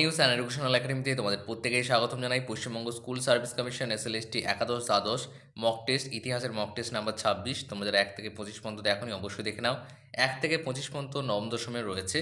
News and educational একাডেমিতে তোমাদের প্রত্যেকেই স্বাগতম জানাই। Paschimbanga school service commission SLST একাদশ দ্বাদশ মক টেস্ট ইতিহাসের মক টেস্ট নাম্বার ছাব্বিশ। তোমরা যারা এক থেকে পঁচিশ পর্যন্ত দেখোনি, অবশ্যই দেখে নাও। এক থেকে পঁচিশ পর্যন্ত নবম দশমের রয়েছে।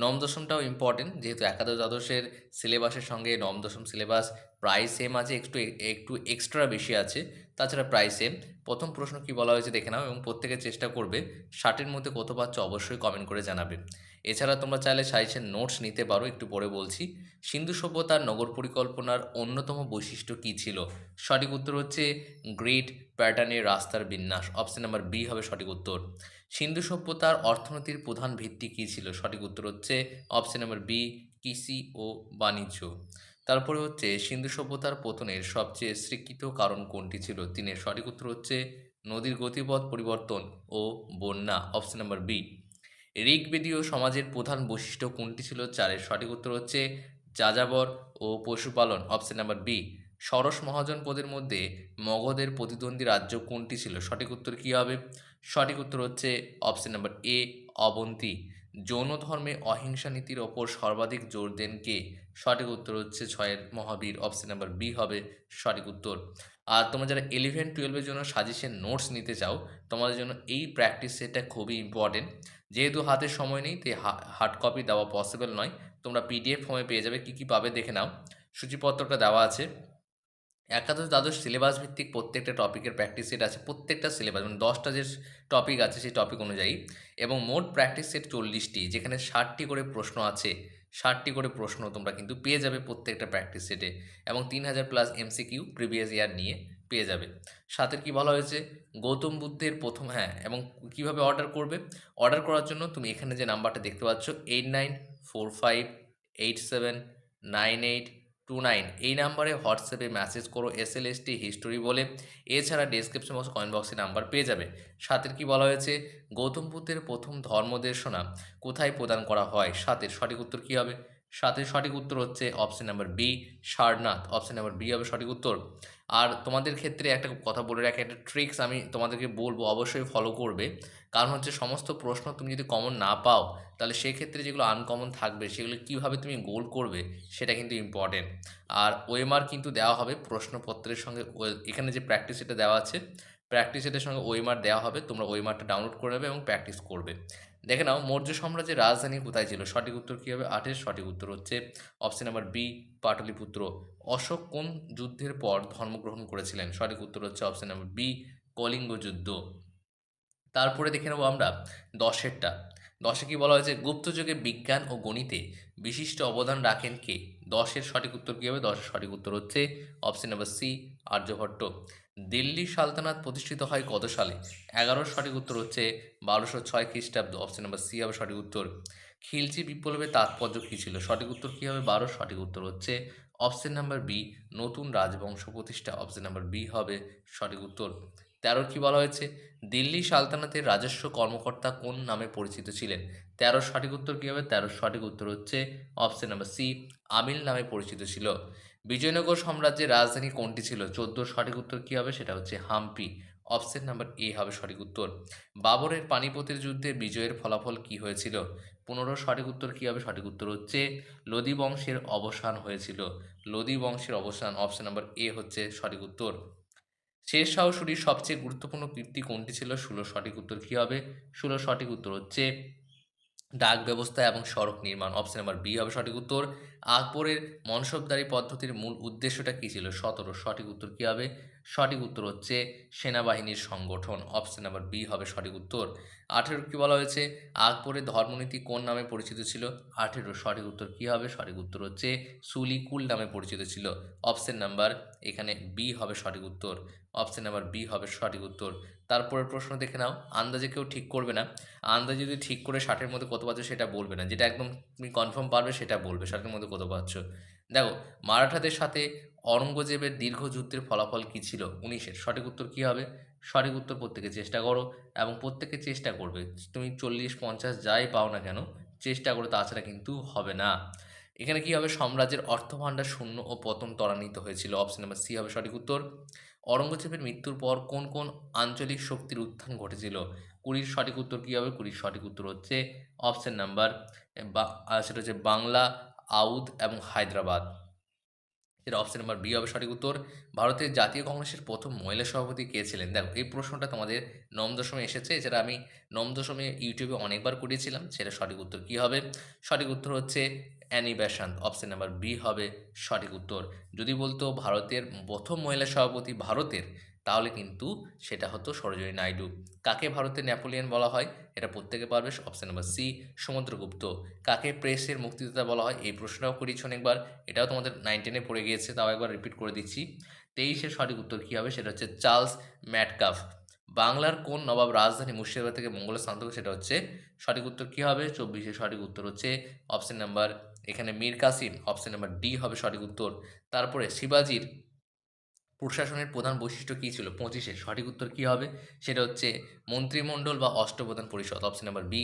নবম দশমটাও ইম্পর্টেন্ট যেহেতু একাদশ দ্বাদশের সিলেবাসের সঙ্গে নবম দশম সিলেবাস প্রায় সেম আছে, একটু একটু এক্সট্রা বেশি আছে। তাছাড়া প্রায় সেম প্রথম প্রশ্ন কি বলা হয়েছে দেখে নাও এবং প্রত্যেকে চেষ্টা করবে ষাটের মধ্যে কত পাচ্ছ অবশ্যই কমেন্ট করে জানাবে। এছাড়া তোমরা চাইলে সাইজের নোটস নিতে পারো, একটু পরে বলছি। সিন্ধু সভ্যতার নগর পরিকল্পনার অন্যতম বৈশিষ্ট্য কী ছিল? সঠিক উত্তর হচ্ছে গ্রিড প্যাটার্নের রাস্তার বিন্যাস। অপশন নাম্বার বি হবে সঠিক উত্তর। সিন্ধু সভ্যতার অর্থনীতির প্রধান ভিত্তি কী ছিল? সঠিক উত্তর হচ্ছে অপশন নাম্বার বি কৃষি ও বাণিজ্য। তারপরে হচ্ছে সিন্ধু সভ্যতার পতনের সবচেয়ে স্বীকৃত কারণ কোনটি ছিল? তিনের সঠিক উত্তর হচ্ছে নদীর গতিপথ পরিবর্তন ও বন্যা অপশন নাম্বার বি ঋগ্বেদীয় সমাজের প্রধান বৈশিষ্ট্য কোনটি ছিল? চারের সঠিক উত্তর হচ্ছে যাযাবর ও পশুপালন অপশন নাম্বার বি সরস মহাজন পদের মধ্যে মগধের প্রতিদ্বন্দ্বী রাজ্য কোনটি ছিল? সঠিক উত্তর কী হবে? সঠিক উত্তর হচ্ছে অপশন নাম্বার এ অবন্তী। যৌন ধর্মে অহিংসা নীতির ওপর সর্বাধিক জোর দেন কে? সঠিক উত্তর হচ্ছে ছয়ের মহাবীর। অপশন নাম্বার বি হবে সঠিক উত্তর। আর তোমরা যারা ইলেভেন টুয়েলভের জন্য সাজেশন নোটস নিতে চাও, তোমাদের জন্য এই প্র্যাকটিস সেটটা খুবই ইম্পর্টেন্ট যেহেতু হাতে সময় নেই, তাই হার্ড কপি দেওয়া পসিবল নয়। তোমরা পিডিএফ ফর্মে পেয়ে যাবে, কী কী পাবে দেখে নাও। সূচিপত্রটা দেওয়া আছে। একাদশ দ্বাদশ সিলেবাস ভিত্তিক প্রত্যেকটা টপিকের প্র্যাকটিস সেট আছে, প্রত্যেকটা সিলেবাস মানে দশটা যে টপিক আছে সেই টপিক অনুযায়ী। এবং মোট প্র্যাকটিস সেট চল্লিশটি, যেখানে ষাটটি করে প্রশ্ন আছে, ষাটটি করে প্রশ্ন তোমরা কিন্তু পেয়ে যাবে প্রত্যেকটা প্র্যাকটিস সেটে এবং তিন হাজার প্লাস এমসিকিউ প্রিভিয়াস ইয়ার নিয়ে পেয়ে যাবে। সাথের কি বলা হয়েছে? গৌতম বুদ্ধের প্রথম হ্যাঁ এবং কীভাবে অর্ডার করবে? অর্ডার করার জন্য তুমি এখানে যে নাম্বারটা দেখতে পাচ্ছ eight nine four five eight seven nine eight two nine এই নাম্বারে হোয়াটসঅ্যাপে মেসেজ করো S L S T history বলে। এছাড়া ডেসক্রিপশন বক্স কমেন্ট বক্সে নাম্বার পেয়ে যাবে। সাতের কি বলা হয়েছে? গৌতম বুদ্ধের প্রথম ধর্মদেশনা কোথায় প্রদান করা হয়? সাতের সঠিক উত্তর কী হবে? সাথে সঠিক উত্তর হচ্ছে option number B Sarnath. Option number B হবে সঠিক উত্তর। আর তোমাদের ক্ষেত্রে একটা কথা বলে রাখি, একটা ট্রিক্স আমি তোমাদেরকে বলব, অবশ্যই ফলো করবে। কারণ হচ্ছে সমস্ত প্রশ্ন তুমি যদি কমন না পাও, তাহলে সেক্ষেত্রে যেগুলো আনকমন থাকবে, সেগুলো কীভাবে তুমি গোল করবে, সেটা কিন্তু ইম্পর্টেন্ট আর ওএমআর কিন্তু দেওয়া হবে প্রশ্নপত্রের সঙ্গে এখানে যে প্র্যাকটিস এটা দেওয়া আছে প্র্যাকটিস এটার সঙ্গে ওএমআর দেওয়া হবে, তোমরা ওএমআরটা ডাউনলোড করে নেবে এবং প্র্যাকটিস করবে। দেখে নাও, মৌর্য সাম্রাজ্যের রাজধানী কোথায় ছিল? সঠিক উত্তর কী হবে? আটের সঠিক উত্তর হচ্ছে option number B Pataliputra. Ashoka কোন যুদ্ধের পর ধর্মগ্রহণ করেছিলেন? সঠিক উত্তর হচ্ছে অপশন নাম্বার বি কলিঙ্গ যুদ্ধ। তারপরে দেখে নেব আমরা দশেরটা। দশে কি বলা হয়েছে? গুপ্তযুগে বিজ্ঞান ও গণিতে বিশিষ্ট অবদান রাখেন কে? দশের সঠিক উত্তর কী হবে? দশের সঠিক উত্তর হচ্ছে option number C Aryabhata. Delhi সালতানাত প্রতিষ্ঠিত হয় কত সালে? এগারোর সঠিক উত্তর হচ্ছে বারোশো ছয় খ্রিস্টাব্দ। অপশন নাম্বার সি হবে সঠিক উত্তর। খিলচি বিপ্লবের তাৎপর্য কী ছিল? সঠিক উত্তর কী হবে? বারো সঠিক উত্তর হচ্ছে অপশন নাম্বার বি নতুন রাজবংশ প্রতিষ্ঠা। অপশন নাম্বার বি হবে সঠিক উত্তর। তেরো কি বলা হয়েছে? দিল্লি সালতানাতের রাজস্ব কর্মকর্তা কোন নামে পরিচিত ছিলেন? তেরো সঠিক উত্তর কী হবে? তেরো সঠিক উত্তর হচ্ছে অপশন নাম্বার সি আমিল নামে পরিচিত ছিল। বিজয়নগর সাম্রাজ্যের রাজধানী কোনটি ছিল? চোদ্দ সঠিক উত্তর কী হবে? সেটা হচ্ছে হাম্পি। অপশন নাম্বার এ হবে সঠিক উত্তর। বাবরের পানিপতের যুদ্ধে বিজয়ের ফলাফল কি হয়েছিল? পনেরো সঠিক উত্তর কী হবে? সঠিক উত্তর হচ্ছে লোদি বংশের অবসান হয়েছিল। লোদি বংশের অবসান অপশন নাম্বার এ হচ্ছে সঠিক উত্তর। শেষ শাহসুরির সবচেয়ে গুরুত্বপূর্ণ কীর্তি কোনটি ছিল? ষোলো সঠিক উত্তর কী হবে? ষোলো সঠিক উত্তর হচ্ছে, ডাক ব্যবস্থা এবং সড়ক নির্মাণ। অপশন নাম্বার বি হবে সঠিক উত্তর। আকবরের মনসবদারি পদ্ধতির মূল উদ্দেশ্যটা কী ছিল? সতেরো, সঠিক উত্তর কী হবে? সঠিক উত্তর হচ্ছে সেনাবাহিনীর সংগঠন। অপশন নাম্বার বি হবে সঠিক উত্তর। আঠেরো কী বলা হয়েছে? আকবরের ধর্মনীতি কোন নামে পরিচিত ছিল? আঠেরো, সঠিক উত্তর কী হবে? সঠিক উত্তর হচ্ছে সুলিকুল নামে পরিচিত ছিল। অপশন নাম্বার এখানে বি হবে সঠিক উত্তর। অপশন নাম্বার বি হবে সঠিক উত্তর। তারপরের প্রশ্ন দেখে নাও। আন্দাজে কেউ ঠিক করবে না। আন্দাজে যদি ঠিক করে ষাটের মধ্যে কত পাচ্ছ সেটা বলবে না। যেটা একদম তুমি কনফার্ম পারবে সেটা বলবে। ষাটের মধ্যে পাচ্ছ দেখো, মারাঠাদের সাথে অরঙ্গজেবের দীর্ঘ যুদ্ধের ফলাফল কী ছিল? উনিশের। সঠিক উত্তর কী হবে? সঠিক উত্তর প্রত্যেকে চেষ্টা করো এবং প্রত্যেকে চেষ্টা করবে। তুমি চল্লিশ পঞ্চাশ যাই পাও না কেন, চেষ্টা করো, তাছাড়া কিন্তু হবে না। এখানে কী হবে? সাম্রাজ্যের অর্থভাণ্ডার শূন্য ও পতন ত্বরান্বিত হয়েছিল। অপশন নাম্বার সি হবে সঠিক উত্তর। অরঙ্গজেবের মৃত্যুর পর কোন কোন আঞ্চলিক শক্তির উত্থান ঘটেছিল? কুড়ির সঠিক উত্তর কী হবে? কুড়ির সঠিক উত্তর হচ্ছে অপশন নাম্বার বা সেটা হচ্ছে বাংলা আউদ এবং হায়দ্রাবাদ। এর অপশন নাম্বার বি হবে সঠিক উত্তর। ভারতের জাতীয় কংগ্রেসের প্রথম মহিলা সভাপতি কে ছিলেন? দেখো, এই প্রশ্নটা তোমাদের নম দশমে এসেছে এছাড়া আমি নম দশমে ইউটিউবে অনেকবার করিয়েছিলাম, সেটা সঠিক উত্তর কী হবে? সঠিক উত্তর হচ্ছে Annie Besant option number B হবে সঠিক উত্তর। যদি বলতো ভারতের প্রথম মহিলা সভাপতি ভারতের তাহলে কিন্তু সেটা হতো সরোজিনী নাইডু। কাকে ভারতের নেপোলিয়ন বলা হয়? এটা প্রত্যেকে পারবে অপশন নাম্বার সি সমুদ্রগুপ্ত। কাকে প্রেসের মুক্তিদাতা বলা হয়? এই প্রশ্নটাও করিয়েছ অনেকবার। এটাও তোমাদের নাইনটিনে পড়ে গিয়েছে, তাও একবার রিপিট করে দিচ্ছি। তেইশের সঠিক উত্তর কী হবে? সেটা হচ্ছে চার্লস ম্যাটকাফ। বাংলার কোন নবাব রাজধানী মুর্শিদাবাদ থেকে মঙ্গলের স্থান থেকে সেটা হচ্ছে সঠিক উত্তর কী হবে? চব্বিশের সঠিক উত্তর হচ্ছে অপশন নাম্বার এখানে Mir Kasim option number D হবে সঠিক উত্তর। তারপরে শিবাজির প্রশাসনের প্রধান বৈশিষ্ট্য কী ছিল? পঁচিশে সঠিক উত্তর কী হবে? সেটা হচ্ছে মন্ত্রিমণ্ডল বা অষ্টপ্রধান পরিষদ অপশন নাম্বার বি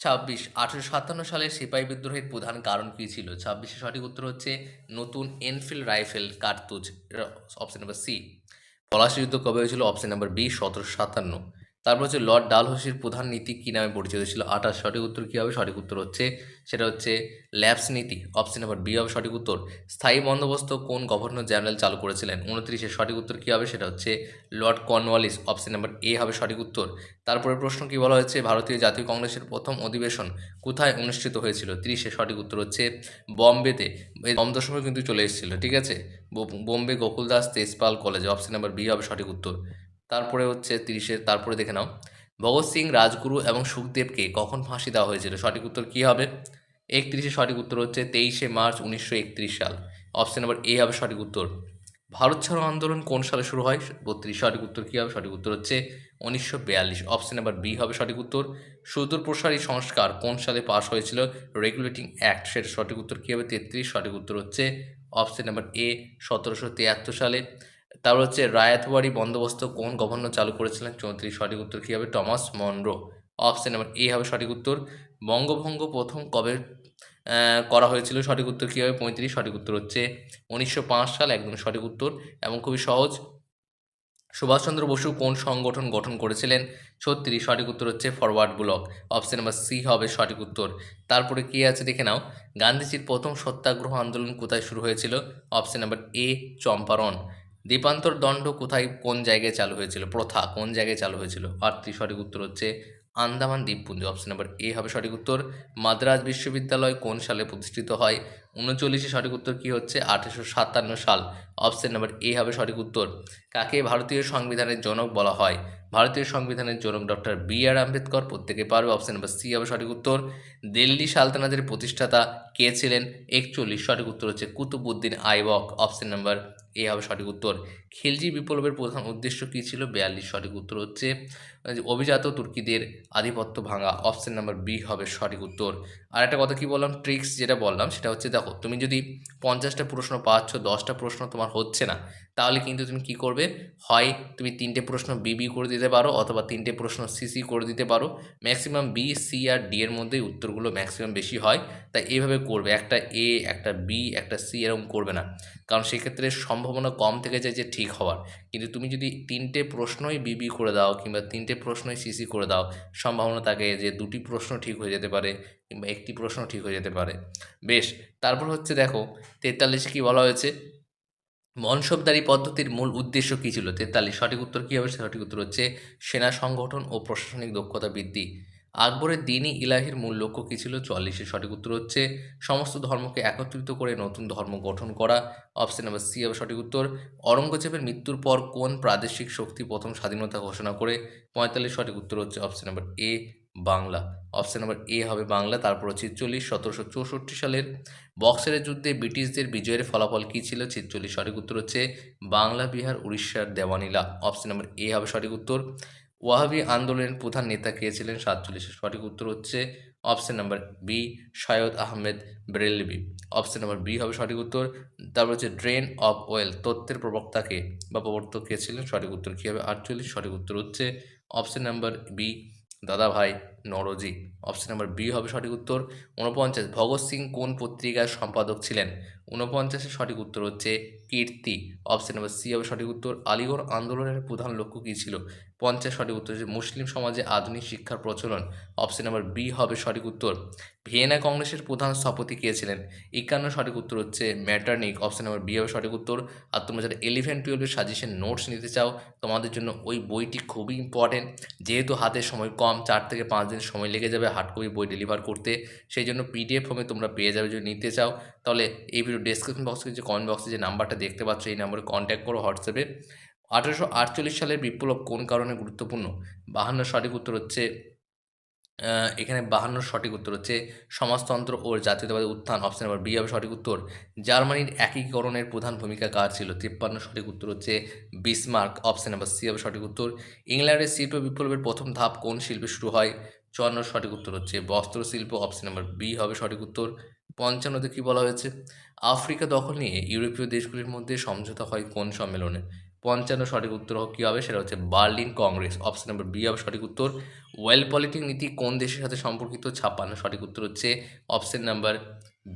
ছাব্বিশ, আঠারোশো সাতান্ন সালে সিপাহি বিদ্রোহের প্রধান কারণ কী ছিল? ছাব্বিশে সঠিক উত্তর হচ্ছে নতুন এনফিল্ড রাইফেল কার্তুজ অপশন নাম্বার সি পলাশি যুদ্ধ কবে হয়েছিল? অপশন নাম্বার বি সতেরোশো সাতান্ন। তারপর হচ্ছে লর্ড ডালহৌসির প্রধান নীতি কী নামে পরিচিত ছিল? আঠাশ, সঠিক উত্তর কী হবে? সঠিক উত্তর হচ্ছে, সেটা হচ্ছে ল্যাবস নীতি অপশন নাম্বার বি হবে সঠিক উত্তর। স্থায়ী বন্দোবস্ত কোন গভর্নর জেনারেল চালু করেছিলেন? উনত্রিশে সঠিক উত্তর কী হবে? সেটা হচ্ছে lord Cornwallis option number A হবে সঠিক উত্তর। তারপরে প্রশ্ন কী বলা হয়েছে? ভারতীয় জাতীয় কংগ্রেসের প্রথম অধিবেশন কোথায় অনুষ্ঠিত হয়েছিল? তিরিশে সঠিক উত্তর হচ্ছে বম্বেতে। নবম দশমে কিন্তু চলে এসেছিল, ঠিক আছে? বোম্বে গোকুলদাস তেজপাল কলেজে অপশন নাম্বার বি হবে সঠিক উত্তর। তারপরে হচ্ছে তিরিশের, তারপরে দেখে নাও। ভগৎ সিং, রাজগুরু এবং সুখদেবকে কখন ফাঁসি দেওয়া হয়েছিল? সঠিক উত্তর কী হবে? একত্রিশে সঠিক উত্তর হচ্ছে তেইশে মার্চ উনিশশো একত্রিশ সাল। অপশন নাম্বার এ হবে সঠিক উত্তর। ভারত ছাড়ো আন্দোলন কোন সালে শুরু হয়? বত্রিশ। সঠিক উত্তর কী হবে? সঠিক উত্তর হচ্ছে উনিশশো বিয়াল্লিশ। অপশন নাম্বার বি হবে সঠিক উত্তর। সুদূর প্রসারী সংস্কার কোন সালে পাশ হয়েছিল? রেগুলেটিং অ্যাক্ট সেটা সঠিক উত্তর কী হবে? তেত্রিশ। সঠিক উত্তর হচ্ছে অপশন নাম্বার এ সতেরোশো তিয়াত্তর সালে। তারপর হচ্ছে রায়াতওয়ারি বন্দোবস্ত কোন গভর্নর চালু করেছিলেন? চৌত্রিশ, সঠিক উত্তর কী হবে? Thomas Munro. Option number A হবে সঠিক উত্তর। বঙ্গভঙ্গ প্রথম কবে করা হয়েছিল? সঠিক উত্তর কী হবে? পঁয়ত্রিশ, সঠিক উত্তর হচ্ছে উনিশশো পাঁচ সাল, একদম সঠিক উত্তর। এবং খুবই সহজ। সুভাষচন্দ্র বসু কোন সংগঠন গঠন করেছিলেন? ছত্রিশ, সঠিক উত্তর হচ্ছে forward block. Option number C হবে সঠিক উত্তর। তারপরে কী আছে দেখে নাও? গান্ধীজির প্রথম সত্যাগ্রহ আন্দোলন কোথায় শুরু হয়েছিল? Option number A Champaran. দ্বীপান্তর দণ্ড কোথায় কোন জায়গায় চালু হয়েছিল? প্রথা কোন জায়গায় চালু হয়েছিল? আটটি সঠিক উত্তর হচ্ছে আন্দামান দ্বীপপুঞ্জ। অপশন নাম্বার এ হবে সঠিক উত্তর। মাদ্রাজ বিশ্ববিদ্যালয় কোন সালে প্রতিষ্ঠিত হয়? উনচল্লিশে সঠিক উত্তর কী হচ্ছে? আঠেরোশো সাতান্ন সাল। অপশন নাম্বার এ হবে সঠিক উত্তর। কাকে ভারতীয় সংবিধানের জনক বলা হয়? ভারতীয় সংবিধানের জনক ডক্টর বি আর আম্বেদকর প্রত্যেকে পারবে। অপশন নাম্বার সি হবে সঠিক উত্তর। দিল্লি সালতানাতের প্রতিষ্ঠাতা কে ছিলেন? একচল্লিশ সঠিক উত্তর হচ্ছে Qutubuddin Aibak. Option number A হবে সঠিক উত্তর। খিলজি বিপ্লবের প্রধান উদ্দেশ্য কী ছিল? বিয়াল্লিশ, সঠিক উত্তর হচ্ছে অভিজাত তুর্কিদের আধিপত্য ভাঙা। অপশান নাম্বার বি হবে সঠিক উত্তর। আর একটা কথা কী বললাম? ট্রিক্স যেটা বললাম, সেটা হচ্ছে দেখো, তুমি যদি পঞ্চাশটা প্রশ্ন পাচ্ছ, দশটা প্রশ্ন তোমার হচ্ছে না, তাহলে কিন্তু তুমি কি করবে? হয় তুমি তিনটে প্রশ্ন বিবি করে দিতে পারো, অথবা তিনটে প্রশ্ন সিসি করে দিতে পারো। ম্যাক্সিমাম বি সি আর ডি এর মধ্যেই উত্তরগুলো ম্যাক্সিমাম বেশি হয়, তাই এইভাবে করবে। একটা এ একটা বি একটা সি এরকম করবে না। কারণ সেক্ষেত্রে সম্ভাবনা কম থেকে যায় যে ঠিক হওয়ার। কিন্তু তুমি যদি তিনটে প্রশ্নই বিবি করে দাও কিংবা তিনটে প্রশ্নই সিসি করে দাও, সম্ভাবনা থাকে যে দুটি প্রশ্ন ঠিক হয়ে যেতে পারে কিংবা একটি প্রশ্ন ঠিক হয়ে যেতে পারে। বেশ, তারপর হচ্ছে দেখো, তেতাল্লিশে কী বলা হয়েছে? মনসবদারি পদ্ধতির মূল উদ্দেশ্য কী ছিল? তেতাল্লিশ, সঠিক উত্তর কী হবে? সঠিক উত্তর হচ্ছে সেনা সংগঠন ও প্রশাসনিক দক্ষতা বৃদ্ধি। আকবরের দিনই ইলাহির মূল লক্ষ্য কী ছিল? চুয়াল্লিশের সঠিক উত্তর হচ্ছে, সমস্ত ধর্মকে একত্রিত করে নতুন ধর্ম গঠন করা। অপশন নাম্বার সি হবে সঠিক উত্তর অরঙ্গজেবের মৃত্যুর পর কোন প্রাদেশিক শক্তি প্রথম স্বাধীনতা ঘোষণা করে? পঁয়তাল্লিশ সঠিক উত্তর হচ্ছে option number A Bangla. Option number A হবে বাংলা, তারপর হচ্ছে চল্লিশ সতেরোশো চৌষট্টি সালের বক্সারের যুদ্ধে ব্রিটিশদের বিজয়ের ফলাফল কী ছিল? ছিচল্লিশ সঠিক উত্তর হচ্ছে, বাংলা, বিহার, উড়িষ্যার দেওয়ানিলা। অপশন নাম্বার এ হবে সঠিক উত্তর ওয়াহাবি আন্দোলনের প্রধান নেতা কে ছিলেন? সাতচল্লিশের সঠিক উত্তর হচ্ছে option number B Syed Ahmed Barelvi. Option number B হবে সঠিক উত্তর। তারপর হচ্ছে ড্রেন অফ ওয়েল তত্ত্বের প্রবক্তাকে বা প্রবর্তক কে ছিলেন? সঠিক উত্তর কী হবে? আটচল্লিশ, সঠিক উত্তর হচ্ছে অপশন নাম্বার বি দাদা ভাই নরজি অপশন নাম্বার বি হবে সঠিক উত্তর। উনপঞ্চাশ ভগৎ সিং কোন পত্রিকার সম্পাদক ছিলেন? উনপঞ্চাশের সঠিক উত্তর হচ্ছে কীর্তি। অপশন নাম্বার সি হবে সঠিক উত্তর। আলিগড় আন্দোলনের প্রধান লক্ষ্য কী ছিল? পঞ্চাশ সঠিক উত্তর হচ্ছে মুসলিম সমাজে আধুনিক শিক্ষার প্রচলন। অপশন নাম্বার বি হবে সঠিক উত্তর। ভিয়েনা কংগ্রেসের প্রধান স্থপতি কে ছিলেন? একান্ন সঠিক উত্তর হচ্ছে ম্যাটার্নিক। অপশন নাম্বার বি হবে সঠিক উত্তর। আর তোমরা যারা ইলেভেন টুয়েলভের সাজেশন নোটস নিতে চাও, তোমাদের জন্য ওই বইটি খুবই ইম্পর্টেন্ট যেহেতু হাতে সময় কম, চার থেকে পাঁচ সময় লেগে যাবে হার্ড কপি বই ডেলিভার করতে। সেই জন্য পিডিএফ ফর্মে তোমরা পেয়ে যাবে যদি নিতে চাও। তাহলে এই ভিডিও ডেসক্রিপশন বক্সে যে কমেন্ট বক্সে যে নাম্বারটা দেখতে পাচ্ছ, এই নাম্বারে কন্ট্যাক্ট করো হোয়াটসঅ্যাপে। আঠেরোশো আটচল্লিশ সালের বিপ্লব কোন কারণে গুরুত্বপূর্ণ? বাহান্ন সঠিক উত্তর হচ্ছে এখানে বাহান্ন সঠিক উত্তর হচ্ছে, সমাজতন্ত্র ও জাতীয়তাবাদের উত্থান অপশন নাম্বার বি হবে সঠিক উত্তর। জার্মানির একীকরণের প্রধান ভূমিকা কার ছিল? তিপ্পান্ন সঠিক উত্তর হচ্ছে, বিসমার্ক অপশন নাম্বার সি হবে সঠিক উত্তর। ইংল্যান্ডের শিল্প বিপ্লবের প্রথম ধাপ কোন শিল্পে শুরু হয়? চুয়ান্ন সঠিক উত্তর হচ্ছে বস্ত্র শিল্প অপশন নাম্বার বি হবে সঠিক উত্তর। পঞ্চান্নতে কী বলা হয়েছে? আফ্রিকা দখল নিয়ে ইউরোপীয় দেশগুলির মধ্যে সমঝোতা হয় কোন সম্মেলনে? পঞ্চান্ন সঠিক উত্তর কী হবে? সেটা হচ্ছে Berlin Congress. Option number B হবে সঠিক উত্তর। ওয়েল পলিটিক নীতি কোন দেশের সাথে সম্পর্কিত? ছাপ্পান্ন সঠিক উত্তর হচ্ছে অপশন নাম্বার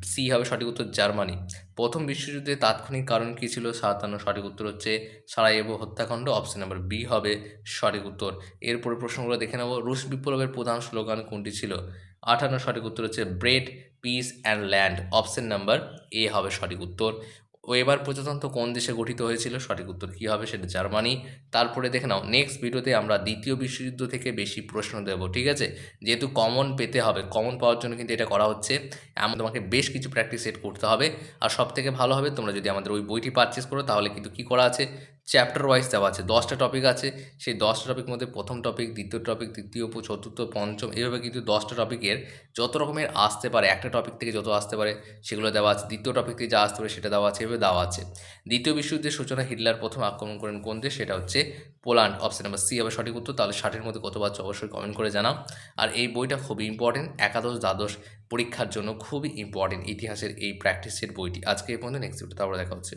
সি হবে সঠিক উত্তর জার্মানি। প্রথম বিশ্বযুদ্ধে তাৎক্ষণিক কারণ কী ছিল? সাতান্ন, সঠিক উত্তর হচ্ছে সারাইবো হত্যাকাণ্ড। অপশন নাম্বার বি হবে সঠিক উত্তর। এরপরে প্রশ্নগুলো দেখে নেব। রুশ বিপ্লবের প্রধান স্লোগান কোনটি ছিল? আঠান্ন, সঠিক উত্তর হচ্ছে bread peace and land option number A হবে সঠিক উত্তর। ও এবার প্রজাতন্ত্র কোন দেশে গঠিত হয়েছিল? সঠিক উত্তর কী হবে? সেটা জার্মানি। তারপরে দেখে নাও নেক্সট ভিডিওতে আমরা দ্বিতীয় বিশ্বযুদ্ধ থেকে বেশি প্রশ্ন দেব, ঠিক আছে? যেহেতু কমন পেতে হবে কমন পাওয়ার জন্য কিন্তু এটা করা হচ্ছে। এমন তোমাকে বেশ কিছু প্র্যাকটিস সেট করতে হবে। আর সব থেকে ভালো হবে, তোমরা যদি আমাদের ওই বইটি পারচেস করো, তাহলে কিন্তু কী করা আছে? চ্যাপ্টার ওয়াইজ দেওয়া আছে। দশটা টপিক আছে। সেই দশটা টপিক মধ্যে প্রথম টপিক দ্বিতীয় টপিক তৃতীয় চতুর্থ, পঞ্চম, এইভাবে কিন্তু দশটা টপিকের যত রকমের আসতে পারে, একটা টপিক থেকে যত আসতে পারে, সেগুলো দেওয়া আছে। দ্বিতীয় টপিক থেকে যা আসতে পারে, সেটা দেওয়া আছে এভাবে দেওয়া আছে। দ্বিতীয় বিশ্বযুদ্ধের সূচনা হিটলার প্রথম আক্রমণ করেন কোন দেশ? সেটা হচ্ছে পোল্যান্ড। অপশন নাম্বার সি হবে সঠিক উত্তর। তাহলে ষাটের মধ্যে কত পাচ্ছ অবশ্যই কমেন্ট করে জানাও। আর এই বইটা খুবই ইম্পর্টেন্ট একাদশ দ্বাদশ পরীক্ষার জন্য খুবই ইম্পর্টেন্ট ইতিহাসের এই প্র্যাকটিসের বইটি। আজকে এই পর্যন্ত নেক্সট ভিডিও তারপরে দেখা হচ্ছে।